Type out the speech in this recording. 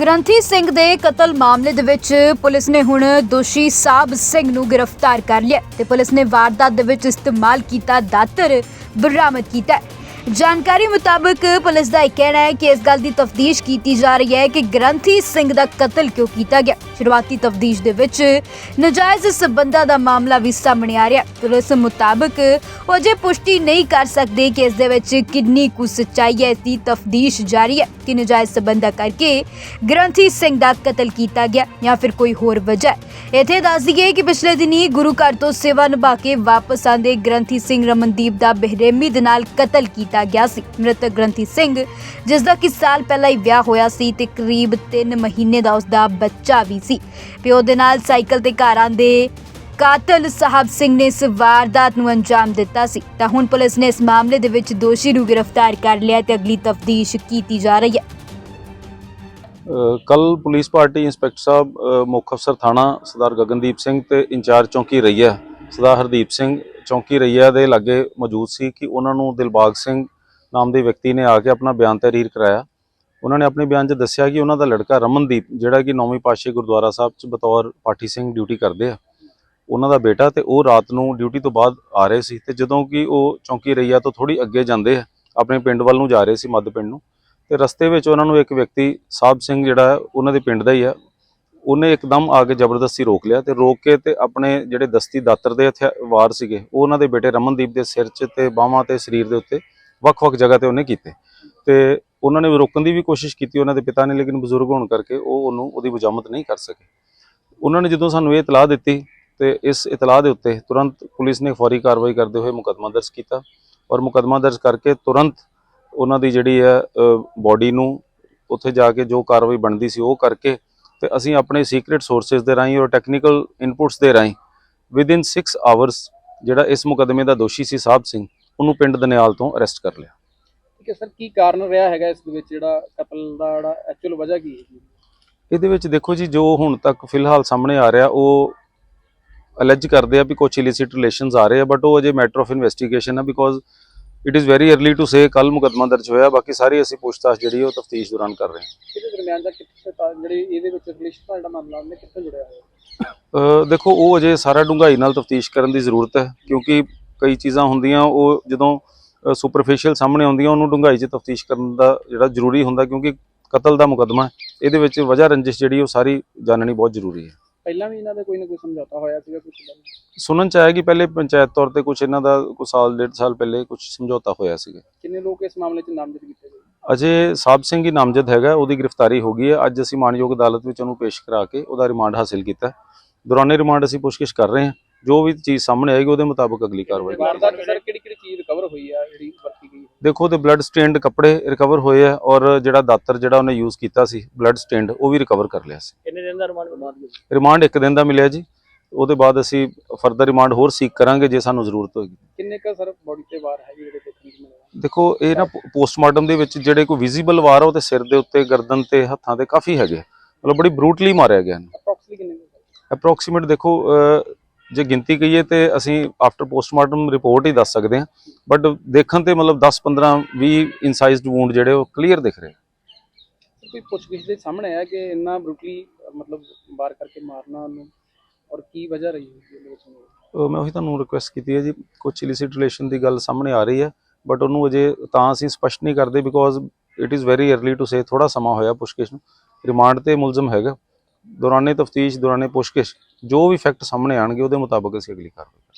ਗ੍ਰੰਥੀ ਸਿੰਘ ਦੇ ਕਤਲ ਮਾਮਲੇ ਦੇ ਵਿੱਚ ਪੁਲਿਸ ਨੇ ਹੁਣ ਦੋਸ਼ੀ ਸਾਬ ਸਿੰਘ ਨੂੰ ਗ੍ਰਿਫਤਾਰ ਕਰ ਲਿਆ ਤੇ ਪੁਲਿਸ ਨੇ ਵਾਰਦਾਤ ਦੇ ਵਿੱਚ ਇਸਤੇਮਾਲ ਕੀਤਾ ਦਾਤਰ ਬਰਾਮਦ ਕੀਤਾ ਜਾਣਕਾਰੀ ਮੁਤਾਬਕ ਪੁਲਿਸ ਦਾ ਇਹ ਕਹਿਣਾ ਹੈ ਕਿ ਇਸ ਗੱਲ ਦੀ ਤਫਤੀਸ਼ ਕੀਤੀ ਜਾ ਰਹੀ ਹੈ ਕਿ ਗ੍ਰੰਥੀ ਸਿੰਘ ਦਾ ਕਤਲ ਕਿਉਂ ਕੀਤਾ ਗਿਆ। ਸ਼ੁਰੂਆਤੀ ਤਫਤੀਸ਼ ਦੇ ਵਿੱਚ ਨਜਾਇਜ਼ ਸਬੰਧਾਂ ਦਾ ਮਾਮਲਾ ਵੀ ਸਾਹਮਣੇ ਆ ਰਿਹਾ। ਪੁਲਿਸ ਮੁਤਾਬਕ ਉਹ ਅਜੇ ਪੁਸ਼ਟੀ ਨਹੀਂ ਕਰ ਸਕਦੇ ਕਿ ਇਸ ਦੇ ਵਿੱਚ ਕਿੰਨੀ ਕੁ ਸੱਚਾਈ ਹੈ। ਇਸ ਦੀ ਤਫਤੀਸ਼ ਜਾਰੀ ਹੈ ਕਿ ਨਜਾਇਜ਼ ਸਬੰਧਾਂ ਕਰਕੇ ਗ੍ਰੰਥੀ ਸਿੰਘ ਦਾ ਕਤਲ ਕੀਤਾ ਗਿਆ ਜਾਂ ਫਿਰ ਕੋਈ ਹੋਰ ਵਜ੍ਹਾ ਇੱਥੇ ਦੱਸ ਦਈਏ ਕਿ ਪਿਛਲੇ ਦਿਨੀ ਗੁਰੂ ਘਰ ਤੋਂ ਸੇਵਾ ਨਿਭਾ ਕੇ ਵਾਪਸ ਆਂਦੇ ਗ੍ਰੰਥੀ ਸਿੰਘ ਰਮਨਦੀਪ ਦਾ ਬੇਰਹਿਮੀ ਦੇ ਨਾਲ ਕਤਲ ਕੀਤਾ ਗਿਆ ਸੀ। ਮ੍ਰਿਤਕ ਗ੍ਰੰਥੀ ਸਿੰਘ ਜਿਸ ਦਾ ਕਿ ਸਾਲ ਪਹਿਲਾਂ ਹੀ ਵਿਆਹ ਹੋਇਆ ਸੀ ਤੇ ਕਰੀਬ 3 ਮਹੀਨੇ ਦਾ ਉਸ ਦਾ ਬੱਚਾ ਵੀ ਸੀ। ਪਿਓ ਦੇ ਨਾਲ ਸਾਈਕਲ ਤੇ ਘਰ ਆਂਦੇ ਕਾਤਲ ਸਾਹਿਬ ਸਿੰਘ ਨੇ ਇਸ ਵਾਰਦਾਤ ਨੂੰ ਅੰਜਾਮ ਦਿੱਤਾ ਸੀ। ਤਾਂ ਹੁਣ ਪੁਲਿਸ ਨੇ ਇਸ ਮਾਮਲੇ ਦੇ ਵਿੱਚ ਦੋਸ਼ੀ ਨੂੰ ਗ੍ਰਿਫਤਾਰ ਕਰ ਲਿਆ ਤੇ ਅਗਲੀ ਤਫਤੀਸ਼ ਕੀਤੀ ਜਾ ਰਹੀ ਹੈ। ਕੱਲ ਪੁਲਿਸ ਪਾਰਟੀ ਇੰਸਪੈਕਟਰ ਸਾਹਿਬ ਮੁੱਖ ਅਫਸਰ ਥਾਣਾ ਸਰਦਾਰ ਗਗਨਦੀਪ ਸਿੰਘ ਤੇ ਇੰਚਾਰਜ ਚੌਂਕੀ ਰਈਆ ਸਰਦਾਰ ਹਰਦੀਪ ਸਿੰਘ ਚੌਂਕੀ ਰਈਆ ਦੇ ਲਾਗੇ ਮੌਜੂਦ ਸੀ ਕਿ ਉਹਨਾਂ ਨੂੰ ਦਿਲਬਾਗ ਸਿੰਘ ਨਾਮ ਦੇ ਵਿਅਕਤੀ ਨੇ ਆ ਕੇ ਆਪਣਾ ਬਿਆਨ ਤਹਿਰੀਰ ਕਰਾਇਆ। ਉਹਨਾਂ ਨੇ ਆਪਣੇ ਬਿਆਨ 'ਚ ਦੱਸਿਆ ਕਿ ਉਹਨਾਂ ਦਾ ਲੜਕਾ ਰਮਨਦੀਪ, ਜਿਹੜਾ ਕਿ ਨੌਵੀਂ ਪਾਤਸ਼ਾਹੀ ਗੁਰਦੁਆਰਾ ਸਾਹਿਬ 'ਚ ਬਤੌਰ ਪਾਠੀ ਸਿੰਘ ਡਿਊਟੀ ਕਰਦੇ ਆ, ਉਹਨਾਂ ਦਾ ਬੇਟਾ ਤੇ ਉਹ ਰਾਤ ਨੂੰ ਡਿਊਟੀ ਤੋਂ ਬਾਅਦ ਆ ਰਹੇ ਸੀ ਤੇ ਜਦੋਂ ਕਿ ਉਹ ਚੌਂਕੀ ਰਈਆ ਤੋਂ ਥੋੜੀ ਅੱਗੇ ਜਾਂਦੇ ਆ, ਆਪਣੇ ਪਿੰਡ ਵੱਲ ਨੂੰ ਜਾ ਰਹੇ ਸੀ ਮੱਧ ਪਿੰਡ ਨੂੰ, ਤੇ ਰਸਤੇ ਵਿੱਚ ਉਹਨਾਂ ਨੂੰ ਇੱਕ ਵਿਅਕਤੀ ਸਾਹਿਬ ਸਿੰਘ ਜਿਹੜਾ ਉਹਨਾਂ ਦੇ ਪਿੰਡ ਦਾ ਹੀ ਆ ਉਹਨੇ ਇੱਕਦਮ ਆ ਕੇ ਜ਼ਬਰਦਸਤੀ ਰੋਕ ਲਿਆ ਤੇ ਰੋਕ ਕੇ ਤੇ ਆਪਣੇ ਜਿਹੜੇ ਦਸਤੀ ਦਾਤਰ ਦੇ ਹਥਿਆ- ਵਾਰ ਸੀਗੇ, ਉਹ ਉਹਨਾਂ ਦੇ ਬੇਟੇ ਰਮਨਦੀਪ ਦੇ ਸਿਰ 'ਚ ਤੇ ਬਾਹਾਂ ਤੇ ਸਰੀਰ ਦੇ ਉੱਤੇ ਵੱਖ-ਵੱਖ ਜਗ੍ਹਾ ਤੇ ਉਹਨੇ ਕੀਤੇ। ਤੇ ਉਹਨਾਂ ਨੇ ਰੋਕਣ ਦੀ ਵੀ ਕੋਸ਼ਿਸ਼ ਕੀਤੀ, ਉਹਨਾਂ ਦੇ ਪਿਤਾ ਨੇ, ਲੇਕਿਨ ਬਜ਼ੁਰਗ ਹੋਣ ਕਰਕੇ ਉਹ ਉਹਨੂੰ ਉਹਦੀ ਬਜਾਮਤ ਨਹੀਂ ਕਰ ਸਕੇ। ਉਹਨਾਂ ਨੇ ਜਦੋਂ ਸਾਨੂੰ ਇਹ ਇਤਲਾਹ ਦਿੱਤੀ ਤੇ ਇਸ ਇਤਲਾਹ ਦੇ ਉੱਤੇ ਤੁਰੰਤ ਪੁਲਿਸ ਨੇ ਫੌਰੀ ਕਾਰਵਾਈ ਕਰਦੇ ਹੋਏ ਮੁਕੱਦਮਾ ਦਰਜ ਕੀਤਾ ਔਰ ਮੁਕੱਦਮਾ ਦਰਜ ਕਰਕੇ ਤੁਰੰਤ ਉਹਨਾਂ ਦੀ ਜਿਹੜੀ ਹੈ ਬਾਡੀ ਨੂੰ ਉੱਥੇ ਜਾ ਕੇ ਜੋ ਕਾਰਵਾਈ ਬਣਦੀ ਸੀ ਉਹ ਕਰਕੇ ਤੇ ਅਸੀਂ ਆਪਣੇ ਸੀਕ੍ਰੀਟ ਸੋਰਸਸ ਦੇ ਰਾਹੀਂ ਔਰ ਟੈਕਨੀਕਲ ਇਨਪੁਟਸ ਦੇ ਰਾਹੀਂ ਵਿਦਿਨ 6 ਆਵਰਸ ਜਿਹੜਾ ਇਸ ਮੁਕੱਦਮੇ ਦਾ ਦੋਸ਼ੀ ਸੀ ਸਾਹਿਬ ਸਿੰਘ ਉਹਨੂੰ ਪਿੰਡ ਦਨਿਆਲ ਤੋਂ ਅਰੈਸਟ ਕਰ ਲਿਆ ਠੀਕ ਹੈ ਸਰ ਕੀ ਕਾਰਨ ਰਿਹਾ ਹੈਗਾ ਇਸ ਦੇ ਵਿੱਚ ਜਿਹੜਾ ਕਤਲ ਦਾ ਜਿਹੜਾ ਐਕਚੁਅਲ ਵਜ੍ਹਾ ਕੀ ਹੈ? ਇਹਦੇ ਵਿੱਚ ਦੇਖੋ ਜੀ ਜੋ ਹੁਣ ਤੱਕ ਫਿਲਹਾਲ ਸਾਹਮਣੇ ਆ ਰਿਹਾ ਉਹ ਅਲੈਜ ਕਰਦੇ ਆ ਵੀ ਕੁਝ ਇਲਿਸਿਟ ਰਿਲੇਸ਼ਨਸ ਆ ਰਹੇ ਆ ਬਟ ਉਹ ਅਜੇ ਮੈਟਰ ਆਫ ਇਨਵੈਸਟੀਗੇਸ਼ਨ ਆ because it is very early to say ਕੱਲ ਮੁਕੱਦਮਾ ਦਰਜ ਹੋਇਆ ਬਾਕੀ ਸਾਰੀ ਅਸੀਂ ਪੁੱਛਤਾਛ ਜਿਹੜੀ ਉਹ ਤਫਤੀਸ਼ ਦੌਰਾਨ ਕਰ ਰਹੇ ਹਾਂ। ਇਹਦੇ ਦਰਮਿਆਨ ਦਾ ਕਿੱਥੇ ਜਿਹੜੀ ਇਹਦੇ ਵਿੱਚ ਰਿਲੇਸ਼ਨ ਦਾ ਜਿਹੜਾ ਮਾਮਲਾ ਉਹਨੇ ਕਿੱਥੇ ਜੁੜਿਆ ਹੋਇਆ? ਅ, ਦੇਖੋ ਉਹ ਅਜੇ ਸਾਰਾ ਡੂੰਘਾਈ ਨਾਲ ਤਫਤੀਸ਼ ਕਰਨ ਦੀ ਜ਼ਰੂਰਤ ਹੈ ਕਿਉਂਕਿ ਕਈ ਚੀਜ਼ਾਂ ਹੁੰਦੀਆਂ ਉਹ ਜਦੋਂ ਸੁਪਰਫੀਸ਼ੀਅਲ ਸਾਹਮਣੇ ਆਉਂਦੀਆਂ ਉਹਨੂੰ ਡੂੰਘਾਈ 'ਚ ਤਫਤੀਸ਼ ਕਰਨ ਦਾ ਜਿਹੜਾ ਜ਼ਰੂਰੀ ਹੁੰਦਾ ਕਿਉਂਕਿ ਕਤਲ ਦਾ ਮੁਕੱਦਮਾ ਹੈ। ਇਹਦੇ ਵਿੱਚ ਵਜ੍ਹਾ ਰੰਜਿਸ਼ ਜਿਹੜੀ ਉਹ ਸਾਰੀ ਜਾਣਨੀ ਬਹੁਤ ਜ਼ਰੂਰੀ ਹੈ। ਪਹਿਲਾਂ ਵੀ ਇਹਨਾਂ ਦਾ ਕੋਈ ਨਾ ਕੋਈ ਸਮਝੌਤਾ ਹੋਇਆ ਸੀਗਾ ਕੁਝ ਸੁਣਨ ਚ ਆਇਆ ਕਿ ਪਹਿਲੇ ਪੰਚਾਇਤ ਤੌਰ ਤੇ ਕੁਝ ਇਹਨਾਂ ਦਾ ਕੁਝ ਸਾਲ ਡੇਢ ਸਾਲ ਪਹਿਲੇ ਕੁਝ ਸਮਝੌਤਾ ਹੋਇਆ ਸੀਗਾ। ਕਿੰਨੇ ਲੋਕ ਇਸ ਮਾਮਲੇ 'ਚ ਨਾਮਜ਼ਦ ਕੀਤੇ ਗਏ? ਅਜੇ ਸਾਹਿਬ ਸਿੰਘ ਹੀ ਨਾਮਜ਼ਦ ਹੈਗਾ ਉਹਦੀ ਗ੍ਰਿਫਤਾਰੀ ਹੋ ਗਈ ਹੈ। ਅੱਜ ਅਸੀਂ ਮਾਨਯੋਗ ਅਦਾਲਤ ਵਿੱਚ ਉਹਨੂੰ ਪੇਸ਼ ਕਰਾ ਕੇ ਉਹਦਾ ਰਿਮਾਂਡ ਹਾਸਿਲ ਕੀਤਾ। ਦੌਰਾਨੇ ਰਿਮਾਂਡ ਅਸੀਂ ਪੁੱਛਗਿੱਛ ਕਰ ਰਹੇ ਹਾਂ। ਜੋ ਵੀ ਚੀਜ਼ ਸਾਹਮਣੇ ਆਏਗੀ ਉਹਦੇ ਮੁਤਾਬਕ ਅਗਲੀ ਕਾਰਵਾਈ ਵਾਰਦਾਤ ਸਰ ਕਿਹੜੀ ਕਿਹੜੀ ਚੀਜ਼ ਰਿਕਵਰ ਹੋਈ ਆ ਜਿਹੜੀ ਵਰਤੀ ਗਈ ਹੈ? ਦੇਖੋ ਤੇ ਬਲੱਡ ਸਟੇਨਡ ਕੱਪੜੇ ਰਿਕਵਰ ਹੋਏ ਆ ਔਰ ਜਿਹੜਾ ਦਾਤਰ ਜਿਹੜਾ ਉਹਨੇ ਯੂਜ਼ ਕੀਤਾ ਸੀ ਬਲੱਡ ਸਟੇਨਡ ਉਹ ਵੀ ਰਿਕਵਰ ਕਰ ਲਿਆ ਸੀ। ਕਿੰਨੇ ਦਿਨ ਦਾ ਰਿਮਾਂਡ ਰਿਮਾਂਡ ਰਿਮਾਂਡ ਇੱਕ ਦਿਨ ਦਾ ਮਿਲਿਆ ਜੀ। ਉਹਦੇ ਬਾਅਦ ਅਸੀਂ ਫਰਦਰ ਰਿਮਾਂਡ ਹੋਰ ਸੀਕ ਕਰਾਂਗੇ ਜੇ ਸਾਨੂੰ ਜ਼ਰੂਰਤ ਹੋਏਗੀ। ਕਿੰਨੇ ਕ ਸਰ ਬੋਡੀ ਤੇ ਵਾਰ ਹੈਗੇ ਜਿਹੜੇ ਦੇਖਣ ਨੂੰ ਦੇਖੋ ਇਹ ਨਾ ਪੋਸਟਮਾਰਟਮ ਦੇ ਵਿੱਚ ਜਿਹੜੇ ਕੋਈ ਵਿਜ਼ੀਬਲ ਵਾਰ ਆ ਉਹ ਤੇ ਸਿਰ ਦੇ ਉੱਤੇ ਗਰਦਨ ਤੇ ਹੱਥਾਂ ਤੇ ਕਾਫੀ ਹੈਗੇ ਮਤਲਬ ਬੜੀ ਬਰੂਟਲੀ ਮਾਰਿਆ ਗਿਆ ਅਪਰੋਕਸੀਮੇਟ ਦੇਖੋ ਜੇ ਗਿਣਤੀ ਕਹੀਏ ਤੇ ਅਸੀਂ ਆਫਟਰ ਪੋਸਟਮਾਰਟਮ ਰਿਪੋਰਟ ਹੀ ਦੱਸ ਸਕਦੇ ਹਾਂ ਬਟ ਦੇਖਣ ਤੇ ਮਤਲਬ 10 15 20 ਇਨਸਾਈਜ਼ਡ ਵੂਡ ਜਿਹੜੇ ਉਹ ਕਲੀਅਰ ਦਿਖ ਰਹੇ ਕੋਈ ਪੁੱਛਗਿੱਛ ਦੇ ਸਾਹਮਣੇ ਆਇਆ ਕਿ ਇੰਨਾ ਬਰੂਟਲੀ ਮਤਲਬ ਵਾਰ ਕਰਕੇ ਮਾਰਨਾ ਉਹਨੂੰ? ਔਰ ਕੀ ਵਜ੍ਹਾ ਰਹੀ ਹੈ ਮੈਂ ਉਹੀ ਤੁਹਾਨੂੰ ਰਿਕੁਐਸਟ ਕੀਤੀ ਹੈ ਜੀ ਕੁਝ ਇਲਿਸਿਟ ਰਿਲੇਸ਼ਨ ਦੀ ਗੱਲ ਸਾਹਮਣੇ ਆ ਰਹੀ ਹੈ ਬਟ ਉਹਨੂੰ ਅਜੇ ਤਾਂ ਅਸੀਂ ਸਪਸ਼ਟ ਨਹੀਂ ਕਰਦੇ because it is very early to say ਥੋੜਾ ਸਮਾਂ ਹੋਇਆ ਪੁੱਛਗਿੱਛ ਨੂੰ। ਰਿਮਾਂਡ ਤੇ ਮੁਲਜ਼ਮ ਹੈਗਾ। ਦੌਰਾਨੇ ਤਫਤੀਸ਼, ਦੌਰਾਨੇ ਪੁੱਛਗਿੱਛ, ਜੋ ਵੀ ਫੈਕਟ ਸਾਹਮਣੇ ਆਣਗੇ ਉਹਦੇ ਮੁਤਾਬਕ ਅਸੀਂ ਅਗਲੀ ਕਾਰਵਾਈ ਕਰਾਂਗੇ।